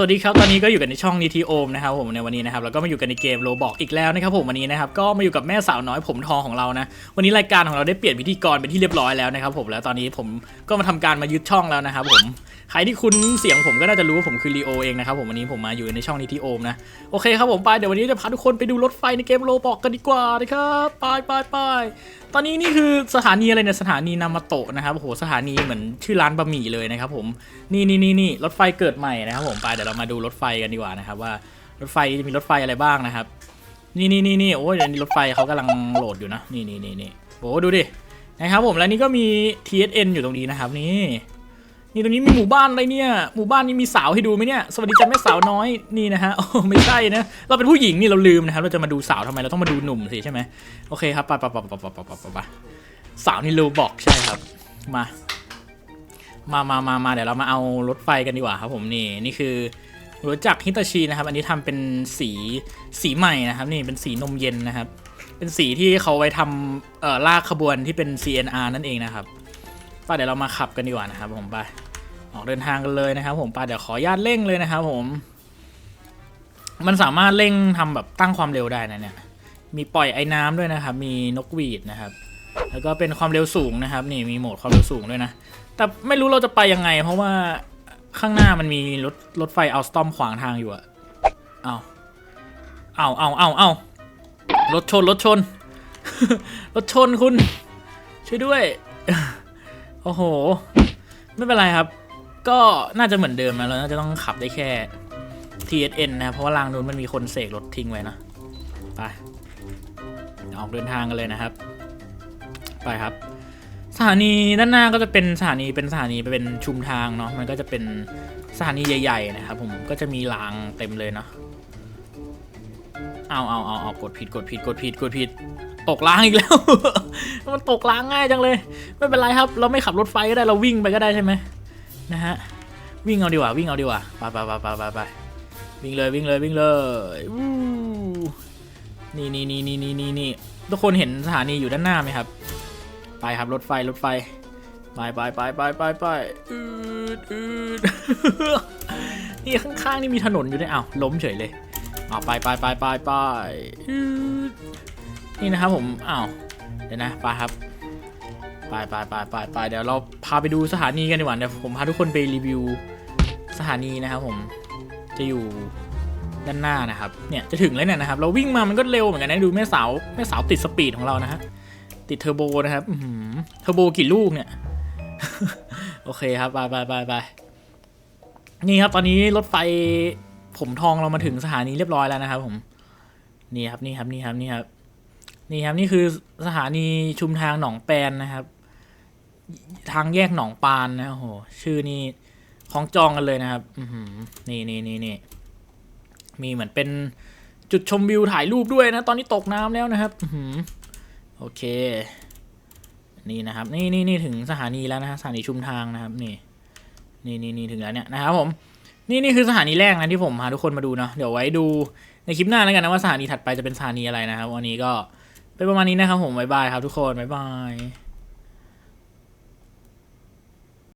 วัสดีครับ ตอนนี้ก็อยู่กันในช่องนิทีโอมนะครับผมในวันนี้นะครับแล้วก็มาอยู่กันในเกมโรบอกอีกแล้วนะครับผมวันนี้นะครับก็มาอยู่กับแม่สาวน้อยผมทองของเรานะ วันนี้รายการของเราได้เปลี่ยนพิธีกรเป็นที่เรียบร้อยแล้วนะครับผมแล้วตอนนี้ผมก็มาทำการมายึดช่องแล้วนะครับผม ใครที่คุ้นเสียงผมก็น่าจะรู้ว่าผมคือลีโอเองนะครับผมวันนี้ผมมาอยู่ในช่องนิทีโอมนะ โอเคครับผมไปเดี๋ยววันนี้จะพาทุกคนไปดูรถไฟในเกมโรบอกกันดีกว่านะครับไปไปไปตอนนี้นี่คือสถานีอะไรเนี่ยสถานีนามาโตะนะครับโอ้โหสถานีเหมือนชื่อร้านบะหมี่เลยนะครับผมนี่นี่นี่นี่รถไฟเกิดใหม่นะครับผมไปเดี๋ยวเรามาดูรถไฟกันดีกว่านะครับว่ารถไฟจะมีรถไฟอะไรบ้างนะครับนี่นี่นี่นี่โอ้ยเดี๋ยวนี้รถไฟเขากำลังโหลดอยู่นะนี่นี่นี่นี่โอ้ดูดินะครับผมแล้วนี่ก็มี TSN อยู่ตรงนี้นะครับนี่ นี่ตรงนี้มีหมู่บ้านอะไรเนี่ย หมู่บ้านนี้มีสาวให้ดูไหมเนี่ย สวัสดีจ้าแม่สาวน้อย นี่นะฮะ โอ้ไม่ใช่นะ เราเป็นผู้หญิงนี่เราลืมนะครับ เราจะมาดูสาวทำไม เราต้องมาดูหนุ่มสิใช่ไหมโอเคครับไปไปไปไปไปไปไปสาวนี่โลบอกใช่ครับ มา มามามามาเดี๋ยวเรามาเอารถไฟกันดีกว่าครับผมนี่ นี่คือรถจักฮิตาชินะครับ อันนี้ทำเป็นสีสีใหม่นะครับ นี่เป็นสีนมเย็นนะครับ เป็นสีที่เขาไว้ทำลากขบวนที่เป็น CNR นั่นเองนะครับ ป้าเดี๋ยวเรามาขับกันดีกว่านะครับผมไปออกเดินทางกันเลยนะครับ ผมป้าเดี๋ยวขอญาตเร่งเลยนะครับผม มันสามารถเร่งทำแบบตั้งความเร็วได้นะเนี่ย มีปล่อยไอ้น้ำด้วยนะครับ มีนกหวีดนะครับ แล้วก็เป็นความเร็วสูงนะครับ นี่มีโหมดความเร็วสูงด้วยนะ แต่ไม่รู้เราจะไปยังไง เพราะว่าข้างหน้ามันมีรถรถไฟเอาสตอมขวางทางอยู่อะเอาเอาเอาเอาเอารถชนรถชน รถชนคุณ ช่วยด้วย โอ้โห ไม่เป็นไรครับ ก็น่าจะเหมือนเดิมนะเราน่าจะต้องขับได้แค่ TSN นะเพราะว่ารางนู้นมันมีคนเสกรถทิ้งไว้นะไปออกเดินทางกันเลยนะครับ ไปครับ สถานีด้านหน้าก็จะเป็นสถานีเป็นสถานีเป็นชุมทางเนาะมันก็จะเป็นสถานีใหญ่ ๆ นะครับ ผมก็จะมีรางเต็มเลยเนาะ เอาเอาเอาเอากดผิดกดผิดกดผิดกดผิด ตกรางอีกแล้ว มันตกรางง่ายจังเลย ไม่เป็นไรครับ เราไม่ขับรถไฟก็ได้เราวิ่งไปก็ได้ใช่ไหมนะฮะวิ่งเอาดีกว่าวิ่งเอาดีกว่าไปไปไปไปไปไปวิ่งเลยวิ่งเลยวิ่งเลยวู้นี่นี่นี่นี่นี่นี่นี่ทุกคนเห็นสถานีอยู่ด้านหน้าไหมครับ ไปครับรถไฟรถไฟไปไปไปไปไปไปอืดอืดนี่ข้างๆนี่มีถนนอยู่ด้วยอ้าวล้มเฉยเลย อ้าวไปไปไปไปไปนี่นะครับผมอ้าวเดี๋ยวนะไปครับไปไปไปไปไปเดี๋ยวเราพาไปดูสถานีกันดีกว่าเดี๋ยวผมพาทุกคนไปรีวิวสถานีนะครับผมจะอยู่ด้านหน้านะครับเนี่ยจะถึงแล้วเนี่ยนะครับ เราวิ่งมามันก็เร็วเหมือนกันนะดูแม่สาวแม่สาวติดสปีดของเรานะฮะติดเทอร์โบนะครับเทอร์โบกี่ลูกเนี่ยโอเคครับไปไปไปไปนี่ครับตอนนี้รถไฟ ผมทองเรามาถึงสถานีเรียบร้อยแล้วนะครับผมนี่ครับนี่ครับนี่ครับนี่ครับนี่ครับนี่คือสถานีชุมทางหนองแปนนะครับ ทางแยกหนองปานนะโอ้โหชื่อนี่ของจองกันเลยนะครับอืนี่นี่นี่นี่มีเหมือนเป็นจุดชมวิวถ่ายรูปด้วยนะ ตอนนี้ตกน้ำแล้วนะครับอืโอเค นี่นะครับ นี่นี่นี่ถึงสถานีแล้วนะฮะสถานีชุมทางนะครับ นี่ นี่นี่นี่ถึงแล้วเนี่ยนะครับผม นี่นี่คือสถานีแรกนะที่ผมพาทุกคนมาดูเนาะเดี๋ยวไว้ดูในคลิปหน้าแล้วกันนะว่าสถานีถัดไปจะเป็นสถานีอะไรนะครับวันนี้ก็เป็นประมาณนี้นะครับผมบ๊ายบายครับทุกคนบ๊ายบาย